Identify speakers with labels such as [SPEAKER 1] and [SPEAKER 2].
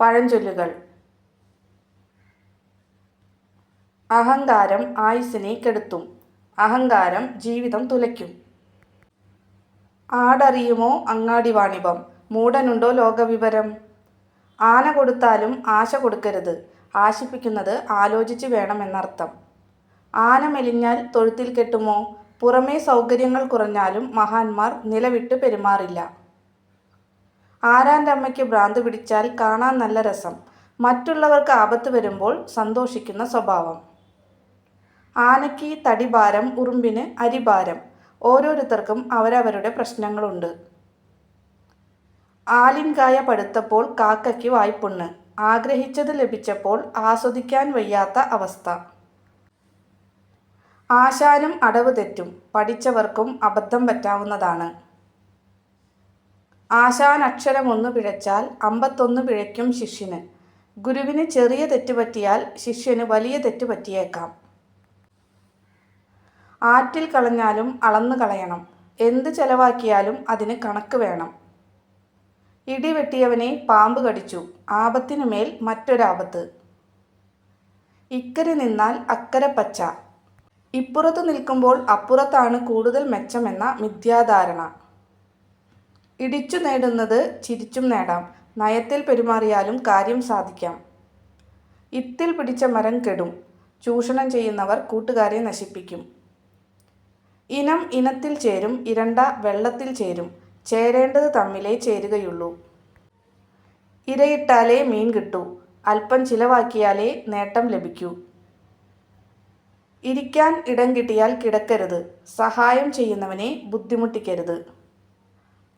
[SPEAKER 1] പഴഞ്ചൊല്ലുകൾ. അഹങ്കാരം ആയുസ്സിനെ കെടുത്തും. അഹങ്കാരം ജീവിതം തുലയ്ക്കും. ആടറിയുമോ അങ്ങാടി വാണിഭം മൂടനുണ്ടോ ലോകവിവരം? ആന കൊടുത്താലും ആശ കൊടുക്കരുത്. ആശിപ്പിക്കുന്നത് ആലോചിച്ച് വേണമെന്നർത്ഥം. ആന മെലിഞ്ഞാൽ തൊഴുത്തിൽ കെട്ടുമോ? പുറമേ സൗകര്യങ്ങൾ കുറഞ്ഞാലും മഹാന്മാർ നിലവിട്ട് പെരുമാറില്ല. ആരാന്റെ അമ്മയ്ക്ക് ഭ്രാന്ത് പിടിച്ചാൽ കാണാൻ നല്ല രസം. മറ്റുള്ളവർക്ക് ആപത്ത് വരുമ്പോൾ സന്തോഷിക്കുന്ന സ്വഭാവം. ആനയ്ക്ക് തടിഭാരം ഉറുമ്പിന് അരിഭാരം. ഓരോരുത്തർക്കും അവരവരുടെ പ്രശ്നങ്ങളുണ്ട്. ആലിൻകായ പടുത്തപ്പോൾ കാക്കയ്ക്ക് വായ്പുണ്ണ്. ആഗ്രഹിച്ചത് ലഭിച്ചപ്പോൾ ആസ്വദിക്കാൻ വയ്യാത്ത അവസ്ഥ. ആശാനും അടവ് തെറ്റും. പഠിച്ചവർക്കും അബദ്ധം പറ്റാവുന്നതാണ്. ആശാൻ അക്ഷരമൊന്ന് പിഴച്ചാൽ അമ്പത്തൊന്ന് പിഴയ്ക്കും ശിഷ്യന്. ഗുരുവിന് ചെറിയ തെറ്റ് പറ്റിയാൽ ശിഷ്യന് വലിയ തെറ്റ് പറ്റിയേക്കാം. ആറ്റിൽ കളഞ്ഞാലും അളന്നു കളയണം. എന്ത് ചെലവാക്കിയാലും അതിന് കണക്ക് വേണം. ഇടി വെട്ടിയവനെ പാമ്പ് കടിച്ചു. ആപത്തിനു മേൽ മറ്റൊരാപത്ത്. ഇക്കരെ നിന്നാൽ അക്കരെ പച്ച. ഇപ്പുറത്ത് നിൽക്കുമ്പോൾ അപ്പുറത്താണ് കൂടുതൽ മെച്ചമെന്ന മിഥ്യാധാരണ. ഇടിച്ചു നേടുന്നത് ചിരിച്ചും നേടാം. നയത്തിൽ പെരുമാറിയാലും കാര്യം സാധിക്കാം. ഇത്തിൽ പിടിച്ച മരം കെടും. ചൂഷണം ചെയ്യുന്നവർ കൂട്ടുകാരെ നശിപ്പിക്കും. ഇനം ഇനത്തിൽ ചേരും ഇരണ്ട വെള്ളത്തിൽ ചേരും. ചേരേണ്ടത് തമ്മിലേ ചേരുകയുള്ളൂ. ഇരയിട്ടാലേ മീൻ കിട്ടൂ. അല്പം ചിലവാക്കിയാലേ നേട്ടം ലഭിക്കൂ. ഇരിക്കാൻ ഇടം കിട്ടിയാൽ കിടക്കരുത്. സഹായം ചെയ്യുന്നവനെ ബുദ്ധിമുട്ടിക്കരുത്.